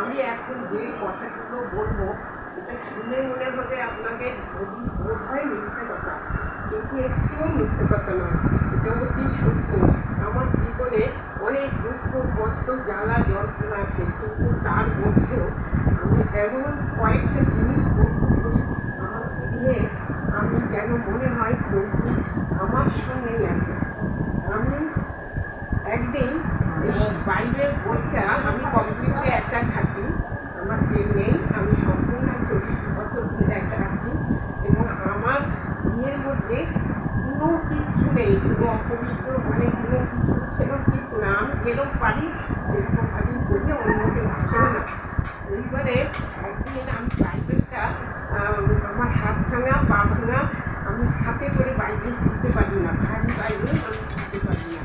আমি এখন যে কথাগুলো বলব, এটা শুনে মনে হবে আপনাকে বোধ হয় মিথ্যে কথা, কিন্তু একটুও মিথ্যে কথা নয়, এটা অতি সত্য। আমার জীবনে অনেক দুঃখ, কষ্ট, জ্বালা, যন্ত্রণা আছে, কিন্তু তার মধ্যেও আমি এমন কয়েকটা জিনিস আমার আমি কেন মনে হয় প্রভু আমার সঙ্গেই আছে আমি একদিন বাইরের বইটা আমি কমপ্লিটলি একটা থাকি আমার কেউ নেই, আমি সম্পূর্ণ চল্লিশ বছর ধরে একটা আছি এবং আমার ইয়ের মধ্যে কোনো কিছু নেই অপবিত্র মানে কোনো কিছু সেরকম কিছু না আমি যেরকম পারি সেরকম আমি করি অন্য কেউ আসেও না এইবারে একদিন আমি বাইবেলটা আমার হাত ভাঙা, পা ভাঙা, আমি হাতে করে বাইবেল তুলতে পারি না ভারী বাইবেল আমি তুলতে পারি না।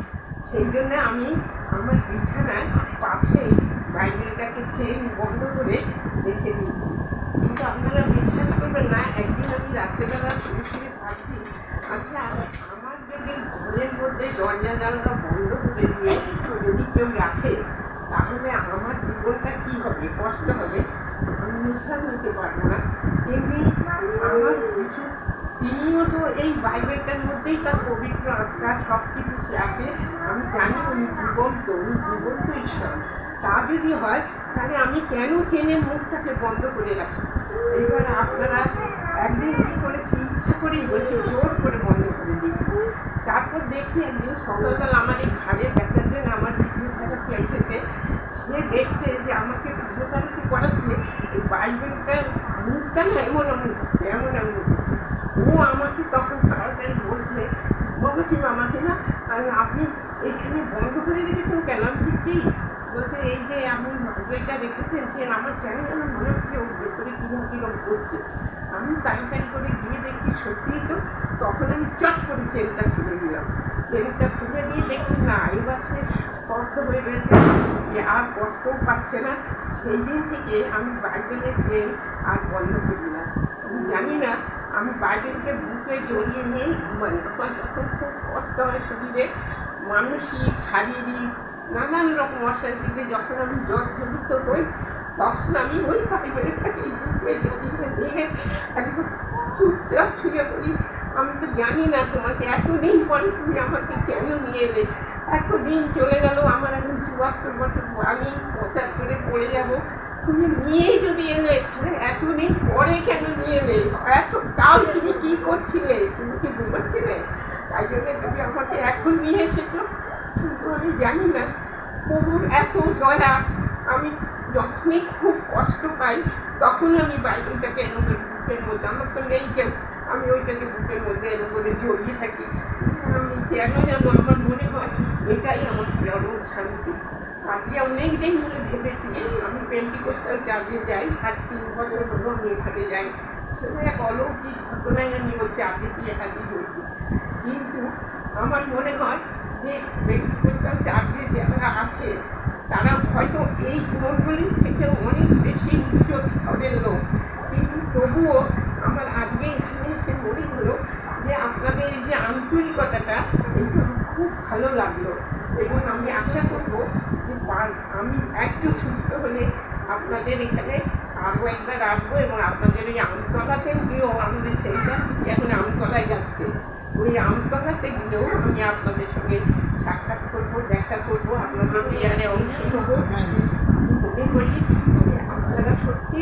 সেই জন্য আমি আমার বিছানায় পাশেই বাইবেলটাকে চেন বন্ধ করে রেখে দিয়েছি। কিন্তু আপনারা বিশ্বাস করবেন না, একদিন আমি রাত্রেবেলা শুরু শুরু ভাবছি আচ্ছা আমার যদি ঘরের মধ্যে দরজা জানলা বন্ধ করে দিয়ে যদি কেউ রাখে, তাহলে আমার জীবনটা কী হবে? কষ্ট হবে? আমি নিঃশ্বাস নিতে পারব না। আমার কিছু তিনিও তো এই বাইবেলটার মধ্যেই তার পবিত্র আত্মা সব কিছু আছে আমি জানি উনি জীবন্ত উনি জীবন্ত ঈশ্বর। তা যদি হয়, তাহলে আমি কেন চেনে মুখটাকে বন্ধ করে রাখি? এবার আপনারা একদিন কী করেছি, ইচ্ছা করেই বলছি, জোর করে বন্ধ করে দিয়েছি। তারপর দেখছি একদিন সকালবেলা আমার এই ঘাড়ের ব্যথার জন্য আমার ফিজিওথেরাপি এসেছে সে দেখছে যে আমাকে ফিজিওথেরাপি করাচ্ছে, এই বাইবেলটার মুখটা না এমন এমন এমন এমন ও আমাকে তখন তাড়াতাড়ি বলছে বলছি আমাকে না আপনি এইখানে বন্ধ করে রেখেছেন কেন? আমি ঠিক কি বলছে, এই যে আপনি মার্কেটটা রেখেছেন সে আমার কেন যেন মনে হচ্ছে ওর ভেতরে কীরকম কীরকম করছে। আমি তাড়াতাড়ি করে গিয়ে দেখি, সত্যিই তো, তখন আমি চট করে চেনটা খুলে দিলাম। চেনটা খুলে দিয়ে দেখছি না এবার সে স্পষ্ট হয়ে গেছে যে আর কষ্টও পাচ্ছে না। সেই দিন থেকে আমি বাইবেলের চেন আর বন্ধ করি না। আমি জানি না, আমি বাইবেলকে বুকে জড়িয়ে নিয়েই ঘুমাই। আমার যখন খুব কষ্ট হয় শরীরে, মানসিক, শারীরিক, নানান রকম অশান্তিতে যখন আমি জর্জরিত হই, তখন আমি ওই বাইবেলটাকে বুকে জড়িয়ে নিয়ে একদম চুপচাপ শুয়ে বলি আমি তো জানি না তোমাকে, এতদিন পরে তুমি আমাকে কেন নিয়ে এলে? এতদিন চলে গেল, আমার এখন চুয়াত্তর বছর আমি পঁচাত্তরে পড়ে যাব। তুমি নিয়েই যদি এলে, তাহলে এতদিন পরে কেন নিয়ে এলে? এত তাও তুমি কী করছিলে? তুমি কি ঘুমাচ্ছিলে? তাই জন্য তুমি আমাকে এখন নিয়ে এসেছ। কিন্তু আমি জানি না প্রভুর এত দয়া। আমি যখনই খুব কষ্ট পাই, তখন আমি বাইবেলটাকে এনে বুকের মধ্যে আমার তো নেই কেউ আমি ওইটাকে বুকের মধ্যে এনে করে জড়িয়ে থাকি। আমি কেন যেন আমার মনে হয় এটাই আমার চরম শান্তি। আজকে অনেক দিন ধরে ভেবেছি, আমি পেন্টিকোস্টাল চার্জে যাই, আজ তিন বছর হলো আমি এখানে যাই। সেটা এক অলৌকিক ঘটনায় আমি ওই চার্জে গিয়ে হাজির হয়েছি। কিন্তু আমার মনে হয় যে পেন্টিকোস্টাল চার্জে যারা আছে, তারা হয়তো এই গুণগুলির থেকে অনেক বেশি উচ্চ স্তরের লোক। কিন্তু তবুও আমার আজকে এসে মনে হলো যে আপনাদের যে আন্তরিকতাটা এটা খুব ভালো লাগল। এবং আমি আশা করব যে আমি একটু সুস্থ হলে আপনাদের এখানে আরও একবার আসব এবং আপনাদের ওই আমতলাতে গিয়েও আমাদের ছেলেটা এখন আমতলায় যাচ্ছে। ওই আমতলাতে গিয়েও আমি আপনাদের সঙ্গে সাক্ষাৎ করব, দেখা করব, আপনাদের বিয়ারে অংশ নেব মনে করি আপনারা সত্যি